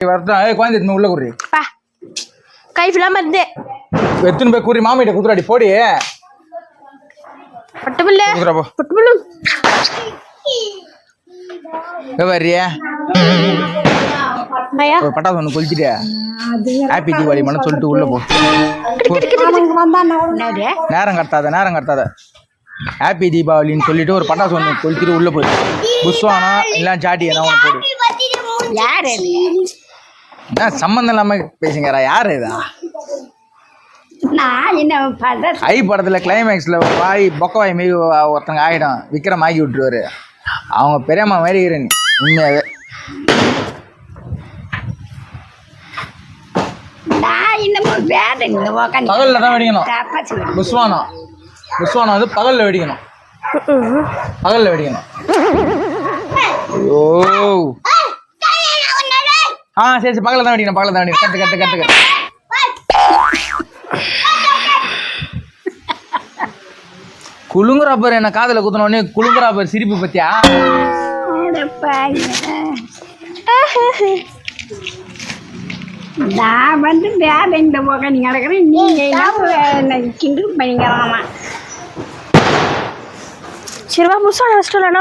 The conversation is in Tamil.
வரட்டும் ஏய் குழந்தை எடுத்துன்னு உள்ள குறி பா. கை ஃபுல்லாம இருந்து எத்துன்னு போய் கூறி மாமிட்ட குத்துறாடி போடி. பட்டுமில்ல குத்துறா போ. பட்டுமில்ல எங்க வர்றியா? ஐயா. ஒரு பட்டாசு ஒன்று கொளுத்திட்டு ஹாப்பி தீபாவளி மனு சொல்லிட்டு உள்ள போ. நேரம் கடத்தாத நேரம் கடத்தாத ஹாப்பி தீபாவளின்னு சொல்லிட்டு ஒரு பட்டாசு ஒன்று கொளுத்திட்டு உள்ள போய் புஷ்வானம் இல்லை ஜாடி என்ன ஒன்று போடு. யாரு சம்மந்தம் இல்லாமல் பேசுங்கிறா யார் இதா? நான் என்ன ஐ படத்தில் கிளைமேக்ஸில் வாய் பொக்க வாய் மாரி ஒருத்தங்க ஆகிடும் விக்ரம் ஆகி விட்டுருவாரு. அவங்க பெரியம்மா மாதிரி இந்த உக்காந்து பகலில் தான் வெடிக்கணும். புஷ்வானம் புஷ்வானம் வந்து பகலில் வெடிக்கணும். பகலில் வெடிக்கணும். ஐயோ ஆ சரி சரி பகலில் தான் வெடிக்கணும் பகலில் தான் வெடிக்கணும். கட்டு கட்டு கட்டு குலுங்குறா பேர் என்ன காதில் குத்துன உடனே குலுங்குறா பேர் சிரிப்பு பத்தியா? நான் வந்து வேற இந்த உக்காந்து கிடக்குறேன் நீங்க என்ன கிண்டல் பண்ணிக்கிறாமா? சரிவா புதுசாக ரெஸ்டாரண்ட்